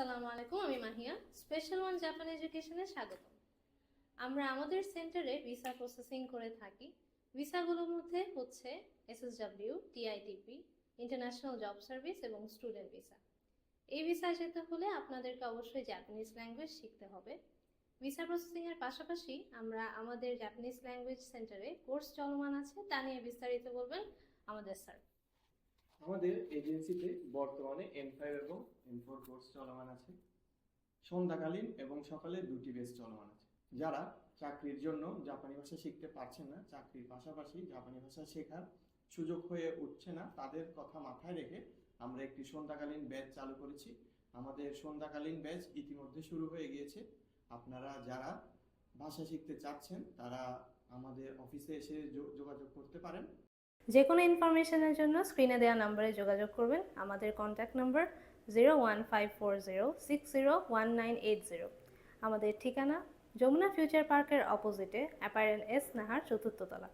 আসসালামু আলাইকুম, আমি মাহিয়া। স্পেশাল ওয়ান জাপান এডুকেশনে স্বাগত। আমরা আমাদের সেন্টারে ভিসা প্রসেসিং করে থাকি। ভিসাগুলোর মধ্যে হচ্ছে SSW TITP international job service এবং স্টুডেন্ট ভিসা এই ভিসায় যেতে হলে আপনাদেরকে অবশ্যই জাপানিজ ল্যাঙ্গুয়েজ শিখতে হবে। ভিসা প্রসেসিংয়ের পাশাপাশি আমরা আমাদের জাপানিজ ল্যাঙ্গুয়েজ সেন্টারে কোর্স চলমান আছে, তা নিয়ে বিস্তারিত বলবেন আমাদের স্যার। আমাদের এজেন্সিতে বর্তমানে এম ফাইভ এবং এম ফোর কোর্স চলমান আছে, সন্ধ্যাকালীন এবং সকালে দুটি বেস চলমান আছে। যারা চাকরির জন্য জাপানি ভাষা শিখতে পারছেন না, চাকরির পাশাপাশি জাপানি ভাষা শেখার সুযোগ হয়ে উঠছে না, তাদের কথা মাথায় রেখে আমরা একটি সন্ধ্যাকালীন ব্যাচ চালু করেছি। আমাদের সন্ধ্যাকালীন ব্যাচ ইতিমধ্যে শুরু হয়ে গিয়েছে। আপনারা যারা ভাষা শিখতে চাচ্ছেন, তারা আমাদের অফিসে এসে যোগাযোগ করতে পারেন। যে কোনো ইনফরমেশনের জন্য স্ক্রিনে দেওয়া নাম্বারে যোগাযোগ করবেন। আমাদের contact number zero one five four zero six zero one nine eight zero আমাদের ঠিকানা যমুনা ফিউচার পার্কের অপোজিটে অ্যাপারেন্ট এস নাহার চতুর্থ তলা